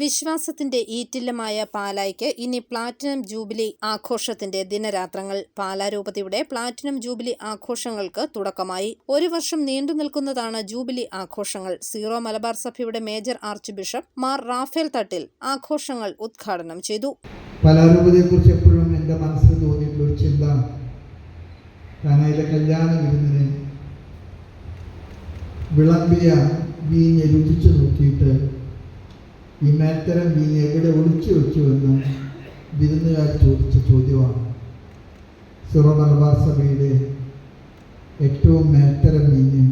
വിശ്വാസത്തിന്റെ ഈറ്റില്ലമായ പാലായ്ക്ക് ഇനി platinum jubilee ആഘോഷത്തിന്റെ ദിനരാത്രങ്ങൾ. പാലാരൂപതയുടെ പ്ലാറ്റിനം ജൂബിലി ആഘോഷങ്ങൾക്ക് തുടക്കമായി. ഒരു വർഷം നീണ്ടു നിൽക്കുന്നതാണ് ജൂബിലി ആഘോഷങ്ങൾ. സീറോ മലബാർ സഭയുടെ major archbishop Mar Raphael Thattil ആഘോഷങ്ങൾ ഉദ്ഘാടനം ചെയ്തു. പാലാരൂപതയെക്കുറിച്ച് എപ്പോഴും എന്റെ മനസ്സിൽ തോന്നിയിട്ടുള്ള ഒരു ചിന്ത. വിളമ്പിയ വീഞ്ഞ് രുചിച്ചു നോക്കിയിട്ട് ഈ മേത്തരം വീഞ്ഞ് എവിടെ ഒളിച്ചു വെച്ചുവെന്ന് വിരുന്നുകാർ ചോദിച്ച ചോദ്യമാണ്. സിറോ മലബാർ സഭയുടെ ഏറ്റവും മേത്തരം മീന്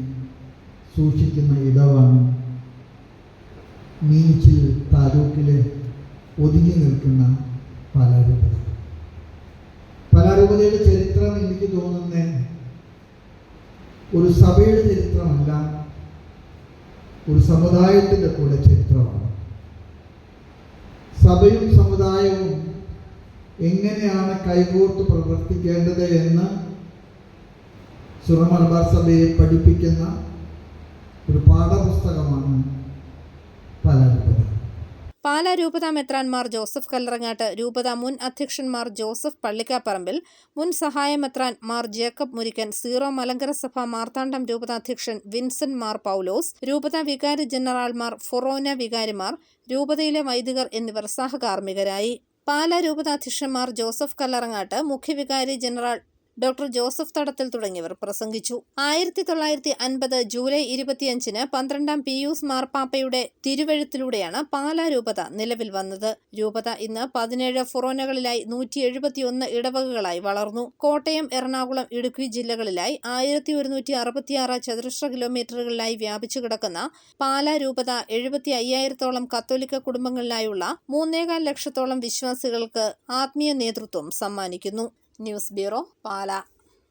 സൂക്ഷിക്കുന്ന ഇടമാണ് മീനിച്ചിൽ താലൂക്കിലെ ഒതുങ്ങി നിൽക്കുന്ന പാലാരൂപത. പാലാരൂപതയുടെ ചരിത്രം എനിക്ക് തോന്നുന്ന ഒരു സഭയുടെ ചരിത്രമല്ല ഒരു സമുദായത്തിന്റെ കൂടെ ചരിത്രമാണ്. സഭയും സമുദായവും എങ്ങനെയാണ് കൈകോർത്ത് പ്രവർത്തിക്കേണ്ടത് എന്ന് സുറമലബാർ സഭയെ പഠിപ്പിക്കുന്ന ഒരു പാഠപുസ്തകമാണ് പാലാ രൂപതാ മെത്രാൻമാർ ജോസഫ് കല്ലറങ്ങാട്ട് രൂപതാ മുൻ അധ്യക്ഷന്മാർ ജോസഫ് പള്ളിക്കാപ്പറമ്പിൽ മുൻ സഹായ മെത്രാൻ മാർ ജേക്കബ് മുരിക്കൻ സീറോ മലങ്കര സഭ മാർത്താണ്ഡം രൂപതാധ്യക്ഷൻ വിൻസെന്റ് മാർ പൗലോസ് രൂപതാ വികാരി ജനറാൾമാർ ഫൊറോന വികാരിമാർ രൂപതയിലെ വൈദികർ എന്നിവർ സഹകാർമ്മികരായി. പാലാ രൂപതാധ്യക്ഷന്മാർ ജോസഫ് കല്ലറങ്ങാട്ട് മുഖ്യവികാരി ജനറൽ ഡോക്ടർ ജോസഫ് തടത്തിൽ തുടങ്ങിയവർ പ്രസംഗിച്ചു. ആയിരത്തി തൊള്ളായിരത്തി അൻപത് ജൂലൈ ഇരുപത്തിയഞ്ചിന് പന്ത്രണ്ടാം പിയൂസ് മാർപ്പാപ്പയുടെ തിരുവഴുത്തിലൂടെയാണ് പാലാ രൂപത നിലവിൽ വന്നത്. രൂപത ഇന്ന് പതിനേഴ് ഫൊറോനകളിലായി നൂറ്റി എഴുപത്തിയൊന്ന് ഇടവകകളായി വളർന്നു. കോട്ടയം എറണാകുളം ഇടുക്കി ജില്ലകളിലായി ആയിരത്തി ഒരുന്നൂറ്റി അറുപത്തിയാറ് ചതുരശ്ര കിലോമീറ്ററുകളിലായി വ്യാപിച്ചു കിടക്കുന്ന പാലാ രൂപത എഴുപത്തി അയ്യായിരത്തോളം കത്തോലിക്ക കുടുംബങ്ങളിലായുള്ള മൂന്നേകാൽ ലക്ഷത്തോളം വിശ്വാസികൾക്ക് ആത്മീയ നേതൃത്വം സമ്മാനിക്കുന്നു. News bureau Pala.